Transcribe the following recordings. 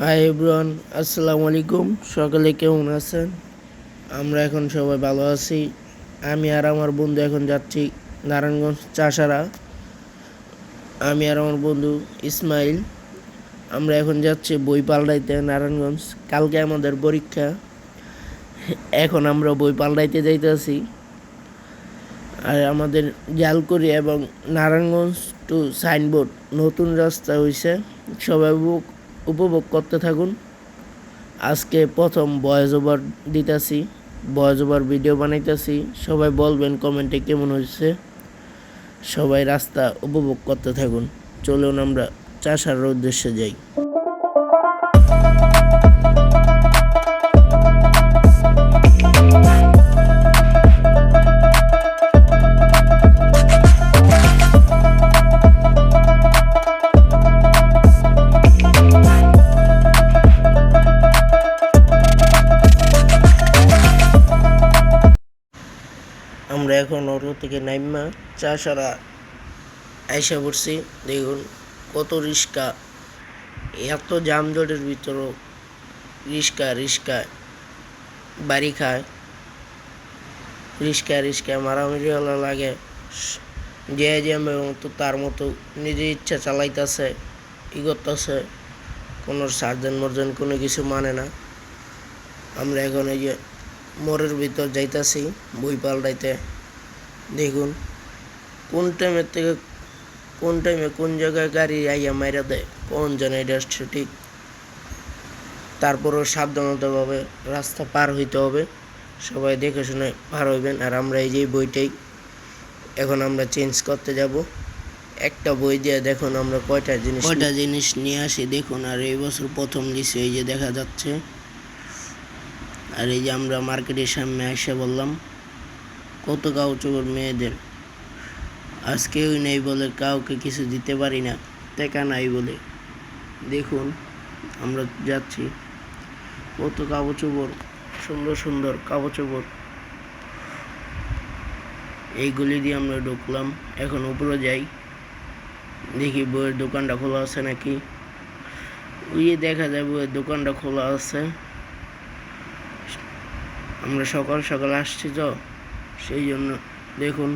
Hi everyone আসসালামু আলাইকুম সকালে কেমন আছেন? আমরা এখন সবাই ভালো আছি। আমি আর আমার বন্ধু এখন যাচ্ছি নারায়ণগঞ্জ চাষারা। আমি আর আমার বন্ধু ইসমাইল। আমরা এখন যাচ্ছি বই পাল্টাইতে নারায়ণগঞ্জ। কালকে আমাদের পরীক্ষা। এখন আমরা বই পাল্টাইতে যাইতেছি। আর আমাদের জালকুড়ি এবং নারায়ণগঞ্জ টু সাইনবোর্ড নতুন রাস্তা হয়েছে সবাই উপভোগ- করতে থাকুন। আজকে প্রথম বয়েজ ওভার দিতেছি বয়েজ ওভার ভিডিও বানাইতেছি। সবাই বলবেন কমেন্টে কেমন হয়েছে। সবাই রাস্তা উপভোগ করতে থাকুন। চলুন আমরা চাষার উদ্দেশ্যে যাই। এখন অটো থেকে নাইমা চাষারা আইসা পড়ছি। দেখুন কত রিক্সা এত জামজটের ভিতরও রিক্সা রিক্সা বাড়ি খায়। রিক্সা মারামারি হলা লাগে। যে যে মতো তার মতো নিজের ইচ্ছা চালাইতেছে, ই করতেছে, কোনো সার্জন মর্জন কোনো কিছু মানে না। আমরা এখন এই যে মোড়ের ভিতর যাইতাছি, বই পাল্টাইতে। দেখুন, কোন টাইমের থেকে, কোন টাইমে কোন জায়গায় গাড়ি আইয়া মাইরা দেয়, কোন জানে এটা সঠিক তারপরও সাবধানতাভাবে রাস্তা পার হইতে হবে, সবাই দেখে শুনে পার হইবেন। আর আমরা এই যে বইটাই, এখন আমরা চেঞ্জ করতে যাব। একটা বই দিয়ে দেখুন আমরা কয়টা জিনিস কয়টা জিনিস নিয়ে আসি, দেখুন, আর এই বছর প্রথম দিছি এই যে দেখা যাচ্ছে। আর এই যে আমরা মার্কেটের সামনে এসে বললাম কত কাউচকর মেয়েদের। আজকেও নেই বলে কাউকে কিছু দিতে পারি না, টেকা নাই বলে। দেখুন, আমরা যাচ্ছি। কত কাপড় সুন্দর সুন্দর কাপড় এইগুলি দিয়ে আমরা ঢুকলাম, এখন উপরে যাই। দেখি বইয়ের দোকানটা খোলা আছে নাকি? ওই দেখা যায় বইয়ের দোকানটা খোলা আছে। আমরা সকাল সকাল আসছি তো। সেই জন্য দেখুন।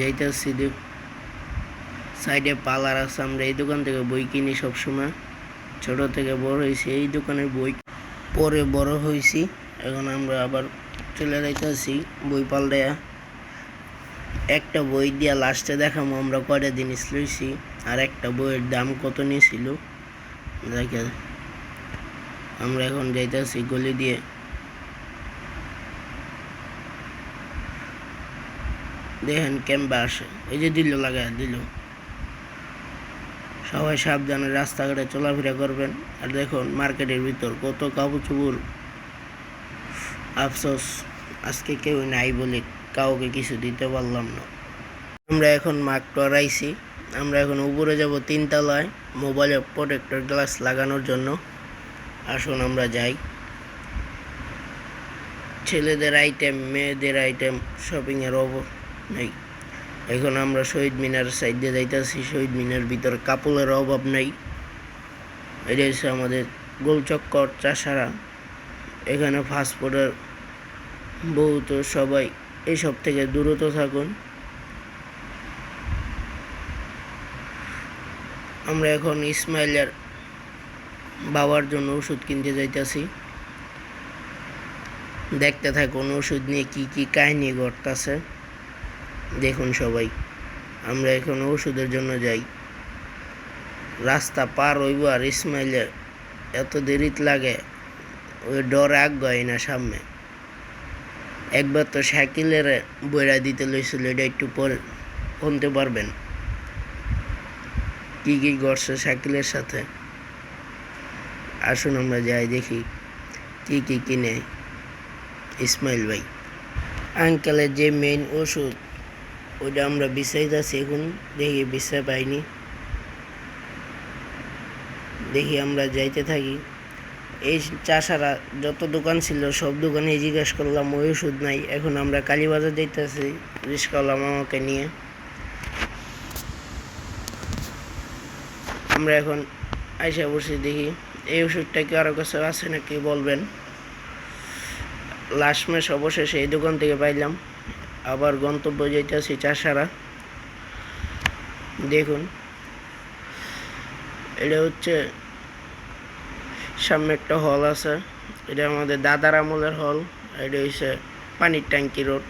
যাইতেছি সাইডে পার্লার আছে, আমরা এই দোকান থেকে বই কিনি সবসময়। ছোট থেকে বড় হয়েছি, এই দোকানের বই পরে বড় হয়েছি। এখন আমরা আবার চলে যাইতেছি বই পাল্টায়া একটা বই দিয়া লাস্টে দেখামো, আমরা কয়টা জিনিস লইছি, আর একটা বইয়ের দাম কত নিয়েছিল। দেখে আমরা এখন যাইতেছি গলি দিয়ে। দেখেন ক্যাম্পে আসে। এই যে দিল লাগায় দিল সবাই সাবধানে রাস্তাঘাটে চলাফেরা করবেন। আর দেখুন মার্কেটের ভিতর কত কাপড় চুপুর আফসোস, আজকে কেউ নাই বলে কাউকে কিছু দিতে পারলাম না। আমরা এখন মাকটর আইছি আমরা এখন উপরে যাব তিনতলায় মোবাইলে প্রোটেক্টর গ্লাস লাগানোর জন্য। আসুন আমরা যাই। ছেলেদের আইটেম মেয়েদের আইটেম শপিংয়ের অভাব নেই। এখন আমরা শহীদ মিনার সাইডে যাইতেছি। শহীদ মিনার ভিতর কাপড়ের অভাব নেই। এটা হচ্ছে আমাদের গোলচক্কর, চাষারা। এখানে ফাস্টফুডের বহুত সবাই এইসব থেকে দূরত থাকুন। আমরা এখন ইসমাইলের বাবার জন্য ওষুধ কিনতে যাইতাছি। দেখতে থাকুন ওষুধ নিয়ে কি কি কাহিনী ঘটতেছে। দেখুন সবাই, আমরা এখন ওষুধের জন্য যাই। রাস্তা পার হইব আর ইসমাইলের এত দেরিত লাগে, ওই ডর আগ্রহী না সামনে। একবার তো সাইকেলের বইরা দিতে লইছিল, এটা একটু পরে শুনতে পারবেন। কী কী ঘটছে সাইকেলের সাথে? আসুন আমরা যাই দেখি কি কি কিনে ইসমাইল ভাই আঙ্কেলের যে মেইন ওষুধ ওটা আমরা বিচাইতেছি এখন, দেখি বিচার পাইনি। দেখি আমরা যাইতে থাকি। এই চাষারা যত দোকান ছিল, সব দোকানে জিজ্ঞেস করলাম, ওই ওষুধ নাই? এখন আমরা কালীবাজার যাইতেছি রিস্কাওয়ালা মামাকে নিয়ে। আমরা এখন আইসা বসে দেখি। এই ওষুধটা কি আরও কাছে আছে নাকি বলবেন? লাস্ট মাস অবশেষে এই দোকান থেকে পাইলাম। আবার গন্তব্য যেতেছি চাষারা। দেখুন। এটা হচ্ছে সামনে একটা হল আছে। এটা আমাদের দাদার আমলের হল। এটা হচ্ছে পানির ট্যাঙ্কি রোড।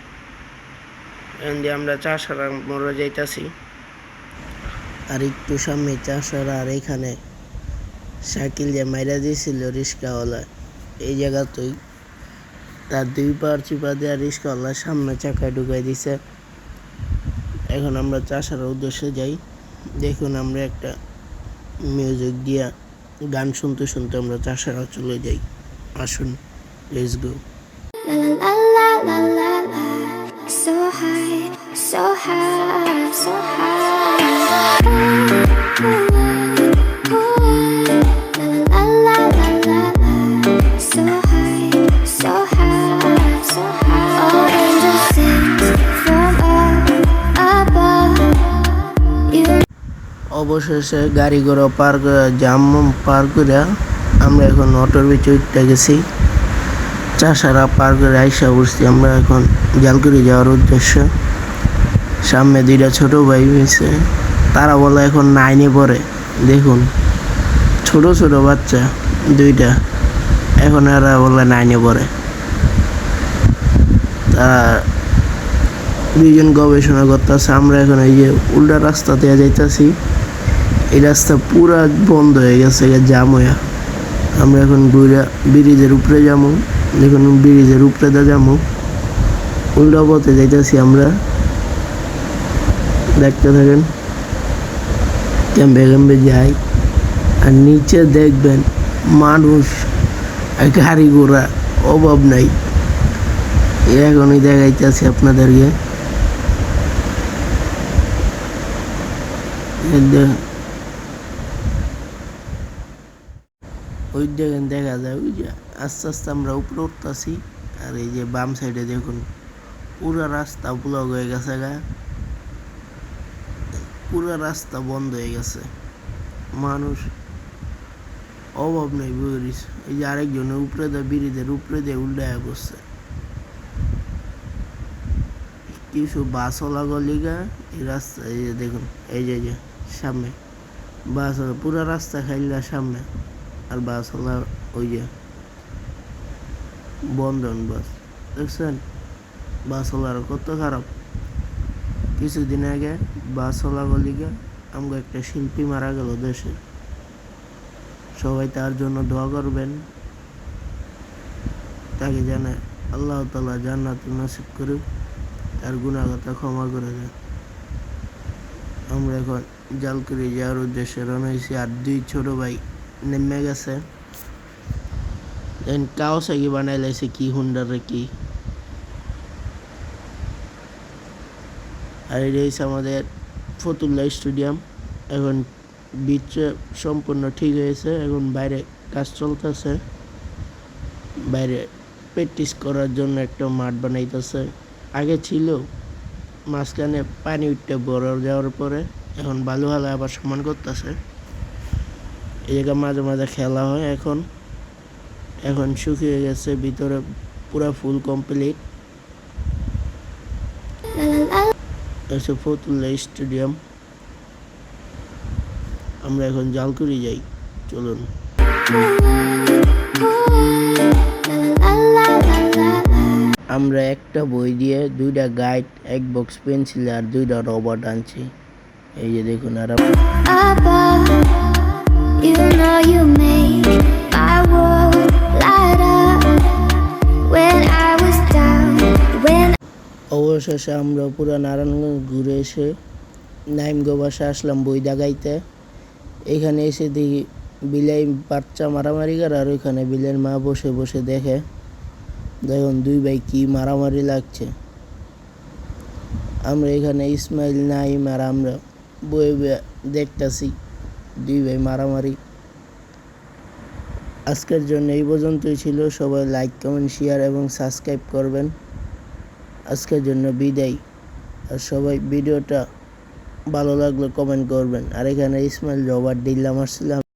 এখান দিয়ে আমরা চাষারা মোড়ে যাইতাছি। আর একটু সামনে চাষারা আর এখানে সাইকেল যে মাইরা দিয়েছিল রিক্সাওয়ালা এই জায়গাতেই তার দুই পার চিপা দেওয়া রিক্সাওয়ালা সামনে চাকায় ঢুকাই দিছে। এখন আমরা চাষার উদ্দেশ্যে যাই। দেখুন আমরা একটা মিউজিক দিয়া গান শুনতে শুনতে আমরা চাষারা চলে যাই। আসুন let's go. So high, so high, so high. অবশেষে গাড়ি ঘোড়া পার করে জাম পার করে আমরা এখন অটোর ভিতরে উঠতে গেছি। চাষারা পার করে আইসা উঠছি আমরা এখন জালকুড়ি যাওয়ার উদ্দেশ্য। সামনে দুইটা ছোট ভাই হয়েছে তারা বলে এখন নাইনে পড়ে। দেখুন, ছোট ছোট বাচ্চা দুইটা, এখন এরা বলে নাইনে পড়ে। তারা দুইজন গবেষণা করতেছে, আমরা এখন এই যে উল্টা রাস্তা দিয়ে যাইতাছি। এই রাস্তা পুরা বন্ধ হয়ে গেছে জাম হইয়া আমরা এখন ঘুরে ব্রিজের উপরে যাব দেখুন ব্রিজের উপরে দিয়ে যাব উল্টা পথে যাইতাছি আমরা। দেখতে থাকেন, ক্যাম্পে ক্যাম্পে যাই, আর নিচে দেখবেন মানুষ, আর গাড়ি ঘোড়া, অভাব নাই। এখনই দেখাইতেছি আপনাদেরকে এই দেখেন। ওই দেখা যায় ওই যে আস্তে আস্তে আমরা উপরে উঠতেছি, আর এই যে বাম সাইডে দেখুন, পুরো রাস্তা ব্লক হয়ে গেছে গা। পুরো রাস্তা বন্ধ হয়ে গেছে। মানুষ অভাব নেই বুঝিস এই যে আরেকজনের উপরে দিয়ে ব্রিজের উপরে দিয়ে উল্টায় বসছে। কিছু বাসওয়ালা গলিগা এই রাস্তা এই যে দেখুন, এই যে যে, সামনে। বাস, পুরো রাস্তা খাইলা সামনে। আর বাসওয়ালা ওই যে বন্ধন বাস। দেখছেন? বাস বাসওয়ালার কত খারাপ। কিছুদিন আগে বাস গলিগা আমাকে একটা শিল্পী মারা গেল দেশে। সবাই তার জন্য দোয়া করবেন। তাকে জানে আল্লাহ তালা জান্নাত নসিব করুক, তার গুণাগতা ক্ষমা করে দেন। আমরা এখন জালকুড়ি যাওয়ার উদ্দেশ্যে রওনা হয়েছি আর দুই ছোট ভাই। নেমে গেছে দেন কাওসাকি বানাই লাইছে কি হুন্ডারে কি আর এটা হচ্ছে আমাদের ফতুল্লা স্টেডিয়াম এখন বিচ সম্পূর্ণ ঠিক হয়েছে এখন বাইরে কাজ চলতেছে বাইরে প্র্যাকটিস করার জন্য একটা মাঠ বানাইতেছে আগে ছিল মাঝখানে পানি উঠতে বড় যাওয়ার পরে এখন বালু হালা আবার সমান করতেছে এই মাঝে মাঝে খেলা হয় এখন এখন শুকিয়ে গেছে, ভিতরে পুরা ফুল কমপ্লিট হচ্ছে ফতুল্লা স্টেডিয়াম। আমরা এখন জালকুড়ি যাই, চলুন। আমরা একটা বই দিয়ে দুইটা গাইড, এক বক্স পেন্সিল আর দুইটা রবার আনছি। এই যে দেখুন, আর অবশেষে আমরা পুরো নারায়ণগঞ্জ ঘুরে এসে নাইমগো বাসা আসলাম বই দাগাইতে এখানে এসে দেখি বিলাই বাচ্চা মারামারি করে আর ওইখানে বিলের মা বসে বসে দেখে। দেখুন, দুই ভাই কি মারামারি লাগছে। আমরা এখানে ইসমাইল, নাইম আর আমরা বই দেখতেছি। দুই ভাই মারামারি। আজকের জন্য এই পর্যন্তই ছিল। সবাই লাইক কমেন্ট শেয়ার এবং সাবস্ক্রাইব করবেন। আজকের জন্য বিদায়। আর সবাই ভিডিওটা ভালো লাগলে কমেন্ট করবেন। আর এখানে ইসমাইল জবার ডিল্লা মারছিলাম